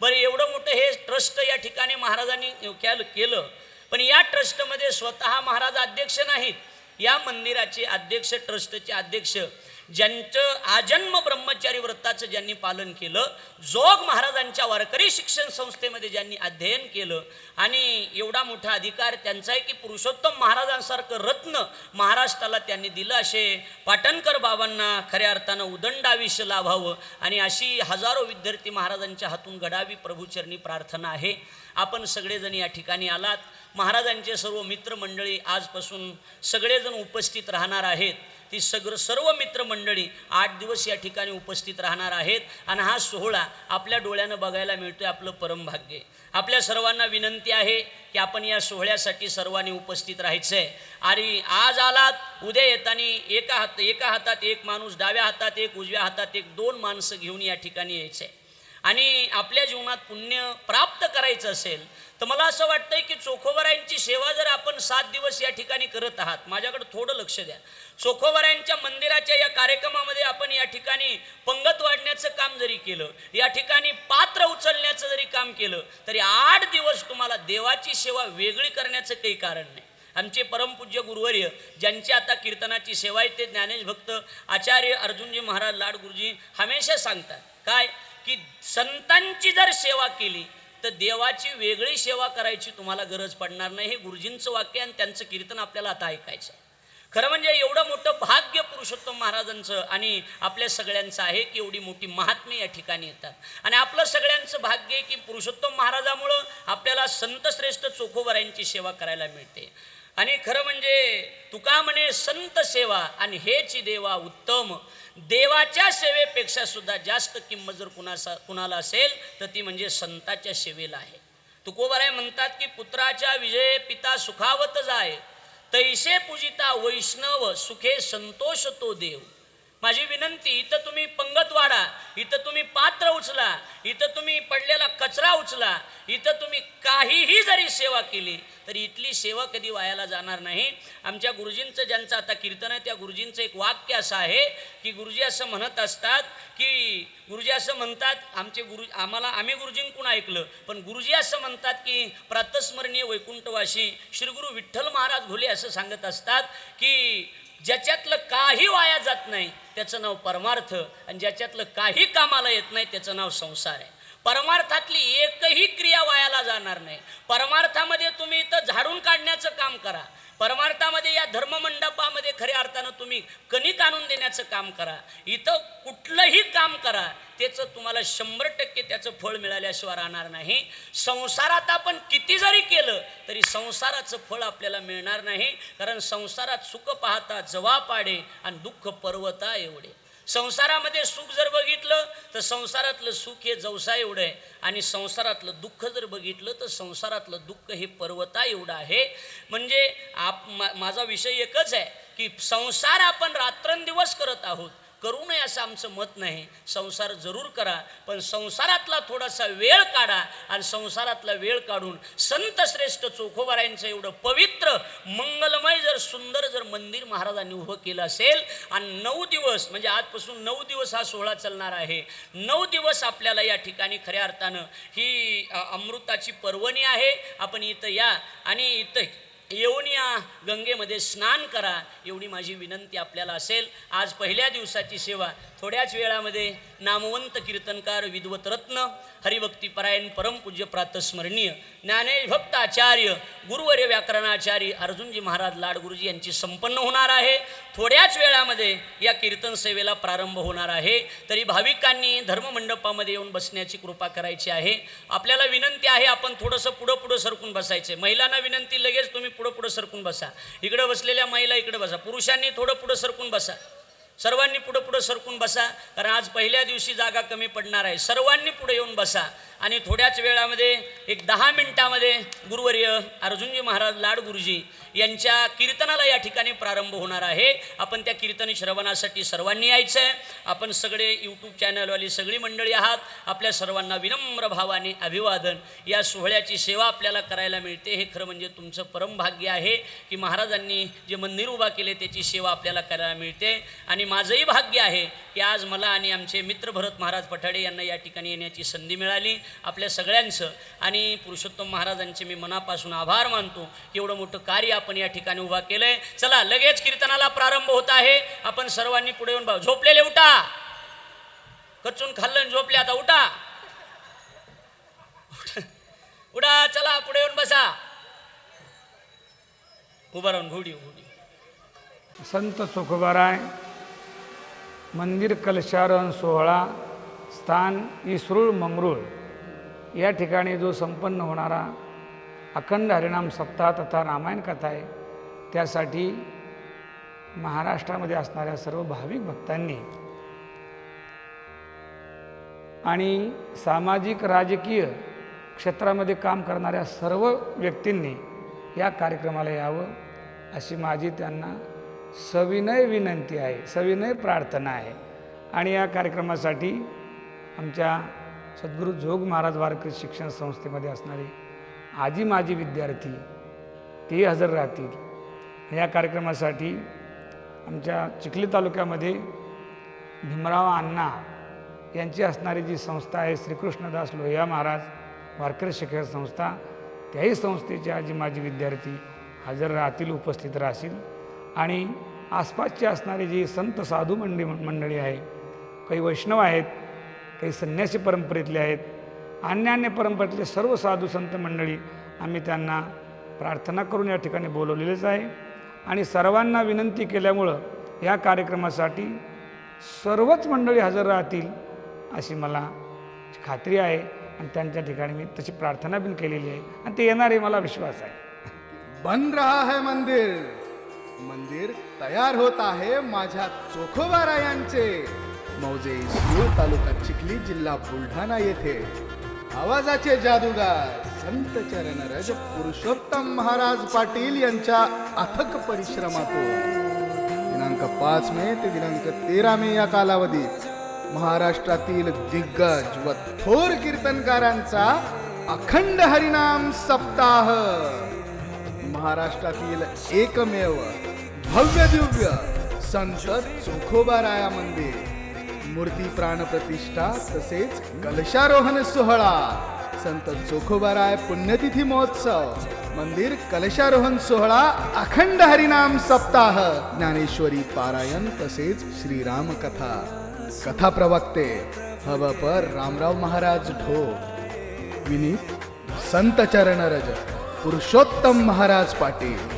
बरं एवढं मोठं हे ट्रस्ट या ठिकाणी महाराजांनी केलं केलं. पण या ट्रस्टमध्ये स्वतः महाराज अध्यक्ष नाहीत. या मंदिराचे अध्यक्ष ट्रस्टचे अध्यक्ष ज्यांचं आजन्म ब्रह्मचारी व्रताचं ज्यांनी पालन केलं जोग महाराजांच्या वारकरी शिक्षण संस्थेमध्ये ज्यांनी अध्ययन केलं आणि एवढा मोठा अधिकार त्यांचा आहे की पुरुषोत्तम महाराजांसारखं रत्न महाराष्ट्राला त्यांनी दिलं असे पाटणकर बाबांना खऱ्या अर्थानं उदंड आयुष्य लाभावं आणि अशी हजारो विद्यार्थी महाराजांच्या हातून घडावी प्रभूचरणी प्रार्थना आहे. आपण सगळेजण या ठिकाणी आलात. महाराजांचे सर्व मित्रमंडळी आजपासून सगळेजण उपस्थित राहणार आहेत. ती सगळं सर्व मित्रमंडळी आठ दिवस या ठिकाणी उपस्थित राहणार आहेत. आणि हा सोहळा आपल्या डोळ्यानं बघायला मिळतो आहे आपलं परमभाग्य आपल्या सर्वांना विनंती आहे की आपण या सोहळ्यासाठी सर्वांनी उपस्थित राहायचं आहे आणि आज आलात उद्या येताना एका हात एका हातात एक माणूस डाव्या हातात एक उजव्या हातात एक दोन माणसं घेऊन या ठिकाणी यायचं आहे आणि आपल्या जीवनात पुण्य प्राप्त करायचं असेल तर मला असं वाटतंय की चोखोबरायांची सेवा जर आपण सात दिवस या ठिकाणी करत आहात माझ्याकडे थोडं लक्ष द्या. चोखोबरायांच्या मंदिराच्या या कार्यक्रमामध्ये आपण या ठिकाणी पंगत वाढण्याचं काम जरी केलं या ठिकाणी पात्र उचलण्याचं जरी काम केलं तरी आठ दिवस तुम्हाला देवाची सेवा वेगळी करण्याचं काही कारण नाही. आमचे परमपूज्य गुरुवर्य ज्यांची आता कीर्तनाची सेवा आहे ते ज्ञानेश भक्त आचार्य अर्जुनजी महाराज लाड गुरुजी हमेशा सांगतात. काय? संतांची जर सेवा केली तर देवाची वेगळी सेवा करायची तुम्हाला गरज पडणार नाही हे गुरुजींचं वाक्य आणि त्यांचं कीर्तन आपल्याला आता ऐकायचं आहे. खरं म्हणजे एवढं मोठं भाग्य पुरुषोत्तम महाराजांचं आणि आपल्या सगळ्यांचं आहे की एवढी मोठी महात्मे या ठिकाणी येतात. आणि आपलं सगळ्यांचं भाग्य की पुरुषोत्तम महाराजामुळं आपल्याला संतश्रेष्ठ चोखोबऱ्यांची सेवा करायला मिळते. आणि खरं म्हणजे तुका म्हणे संत सेवा आणि हेच देवा उत्तम. देवाच्या सेवेपेक्षा सुद्धा जास्त किंमत जर कुणाचा कुणाला असेल तर ती म्हणजे संताच्या सेवेला आहे. तुकोबराय म्हणतात की पुत्राच्या विजय पिता सुखावत जाय तैसे पूजिता वैष्णव सुखे संतोष तो देव. माझी विनंती इथं तुम्ही पंगत वाढा इथं तुम्ही पात्र उचला इथं तुम्ही पडलेला कचरा उचला इथं तुम्ही काहीही जरी सेवा केली तर इथली सेवा कधी वायाला जाणार नाही. आमच्या गुरुजींचं ज्यांचं आता कीर्तन आहे त्या गुरुजींचं एक वाक्य असं आहे की गुरुजी असं म्हणत असतात की गुरुजी असं म्हणतात आमचे गुरु आम्हाला आम्ही गुरुजींकडून ऐकलं? पण गुरुजी असं म्हणतात की प्रातस्मरणीय वैकुंठवाशी श्री गुरु विठ्ठल महाराज घोले असं सांगत असतात की ज्याच्यातलं काही वाया जात नाही त्याचं नाव परमार्थ आणि ज्याच्यातलं काही कामाला येत नाही त्याचं नाव संसार आहे. परमार्थातली एकही क्रिया वायाला जाणार नाही. परमार्थामध्ये तुम्ही इथं झाडून काढण्याचं काम करा. परमार्थामध्ये या धर्ममंडपामध्ये खऱ्या अर्थानं तुम्ही कणिक आणून देण्याचं काम करा. इथं कुठलंही काम करा त्याचं तुम्हाला शंभर टक्के त्याचं फळ मिळाल्याशिवाय राहणार नाही. संसारात आपण किती जरी केलं तरी संसाराचं फळ आपल्याला मिळणार नाही. कारण संसारात सुख पाहता जवा पाडे आणि दुःख पर्वता एवढे. संसारामध्ये सुख जर बघितलं तर संसारातलं सुख हे जवसा एवढं आहे. आणि संसारातलं दुःख जर बघितलं तर संसारातलं दुःख हे पर्वता एवढं आहे. म्हणजे आप मा माझा विषय एकच आहे की संसार आपण रात्रंदिवस करत आहोत. करू नये असं आमचं मत नाही. संसार जरूर करा पण संसारातला थोडासा वेळ काढा आणि संसारातला वेळ काढून संत श्रेष्ठ चोखोबारायांचं एवढं पवित्र मंगलमय जर सुंदर जर मंदिर महाराजांनी उभं केलं असेल आणि नऊ दिवस म्हणजे आजपासून नऊ दिवस हा सोहळा चालणार आहे. नऊ दिवस आपल्याला या ठिकाणी खऱ्या अर्थानं ही अमृताची पर्वणी आहे. आपण इथं या आणि इथं येऊन या गंगेमध्ये स्नान करा एवढी माझी विनंती आपल्याला असेल. आज पहिल्या दिवसाची सेवा थोड्याच वेळामध्ये नामवंत कीर्तनकार विद्वत रत्न हरिभक्तीपरायण परमपूज्य प्रातस्मरणीय ज्ञानेश भक्त आचार्य गुरुवर्य व्याकरणाचार्य अर्जुनजी महाराज लाडगुरुजी यांची संपन्न होणार आहे. थोड्याच वेळामध्ये या कीर्तन सेवेला प्रारंभ होणार आहे. तरी भाविकांनी धर्ममंडपामध्ये येऊन बसण्याची कृपा करायची आहे. आपल्याला विनंती आहे आपण थोडंसं पुढं पुढं सरकून बसायचे महिलांना विनंती लगेच तुम्ही पुढं पुढं सरकून बसा. इकडं बसलेल्या महिला इकडं बसा. पुरुषांनी थोडं पुढं सरकून बसा. सर्वांनी पुढं पुढं सरकून बसा. कारण आज पहिल्या दिवशी जागा कमी पडणार आहे. सर्वांनी पुढे येऊन बसा. आणि थोड्याच वेळामध्ये एक दहा मिनिटामध्ये गुरुवर्य अर्जुनजी महाराज लाड गुरुजी यांच्या कीर्तनाला या ठिकाणी प्रारंभ होणार आहे. आपण त्या कीर्तन श्रवणासाठी सर्वांनी यायचं आहे आपण सगळे यूट्यूब चॅनलवाली सगळी मंडळी आहात. आपल्या सर्वांना विनम्र भावाने अभिवादन. या सोहळ्याची सेवा आपल्याला करायला मिळते. हे खरं म्हणजे तुमचं परम भाग्य आहे की महाराजांनी जे मंदिर उभा केले त्याची सेवा आपल्याला करायला मिळते. आणि माझंही भाग्य आहे की आज मला आणि आमचे मित्र भरत महाराज पठाडे यांना या ठिकाणी येण्याची संधी मिळाली. आपल्या सगळ्यांचं आणि पुरुषोत्तम महाराजांचे मी मनापासून आभार मानतो. की एवढं मोठं कार्य आपण या ठिकाणी उभा केलं आहे चला लगेच कीर्तनाला प्रारंभ होत आहे. आपण सर्वांनी पुढे येऊन बघा. झोपलेले उठा. कचून खाल्लं आणि झोपले. आता उठा. उडा चला पुढे येऊन बसा. उभा राहून घोडी घोडी. संत सुखबराय मंदिर कलशारण सोहळा स्थान इसरूळ मंगरूळ. या ठिकाणी जो संपन्न होणारा अखंड हरिनाम सप्ताह तथा रामायण कथा आहे त्यासाठी महाराष्ट्रामध्ये असणाऱ्या सर्व भाविक भक्तांनी आणि सामाजिक राजकीय क्षेत्रामध्ये काम करणाऱ्या सर्व व्यक्तींनी या कार्यक्रमाला यावं अशी माझी त्यांना सविनय विनंती आहे सविनय प्रार्थना आहे. आणि या कार्यक्रमासाठी आमच्या सद्गुरू जोग महाराज वारकरी शिक्षण संस्थेमध्ये असणारे आजी माजी विद्यार्थी ते हजर राहतील. या कार्यक्रमासाठी आमच्या चिखली तालुक्यामध्ये भीमराव अण्णा यांची असणारी जी संस्था आहे श्रीकृष्णदास लोहिया महाराज वारकरी शिक्षण संस्था त्याही संस्थेचे आजी माजी विद्यार्थी हजर राहतील उपस्थित राहतील. आणि आसपासची असणारी जी संत साधू मंडळी मंडळी आहे काही वैष्णव आहेत काही संन्यासी परंपरेतले आहेत अन्य अन्य परंपरेतले सर्व साधू संत मंडळी आम्ही त्यांना प्रार्थना करून या ठिकाणी बोलवलेलेच आहे. आणि सर्वांना विनंती केल्यामुळं या कार्यक्रमासाठी सर्वच मंडळी हजर राहतील अशी मला खात्री आहे. आणि त्यांच्या ठिकाणी मी तशी प्रार्थना पण केलेली आहे. आणि ते येणारे मला विश्वास आहे. बन रहा है मंदिर. मंदिर तयार होत आहे माझ्या चोखोबारायांचे. मौजे इस्रूळ तालुका चिखली जिल्हा बुलढाणा येथे. आवाजाचे जादूगार संत चरणरज पुरुषोत्तम महाराज पाटील यांच्या अथक परिश्रमातून. दिनांक पाच मे ते दिनांक तेरा मे या कालावधीत महाराष्ट्रातील दिग्गज व थोर कीर्तनकारांचा अखंड हरिनाम सप्ताह. महाराष्ट्रातील एकमेव भव्य दिव्य संत चोखोबाराया मंदिर. मूर्ती प्राण प्रतिष्ठा तसेच कलशारोहण सोहळा. संत चोखोबाराय पुण्यतिथी महोत्सव. मंदिर कलशारोहण सोहळा अखंड हरिनाम सप्ताह. ज्ञानेश्वरी पारायण तसेच श्रीराम कथा कथा प्रवक्ते हवपर रामराव महाराज ढो विनीत संत चरणरज पुरुषोत्तम महाराज पाटील.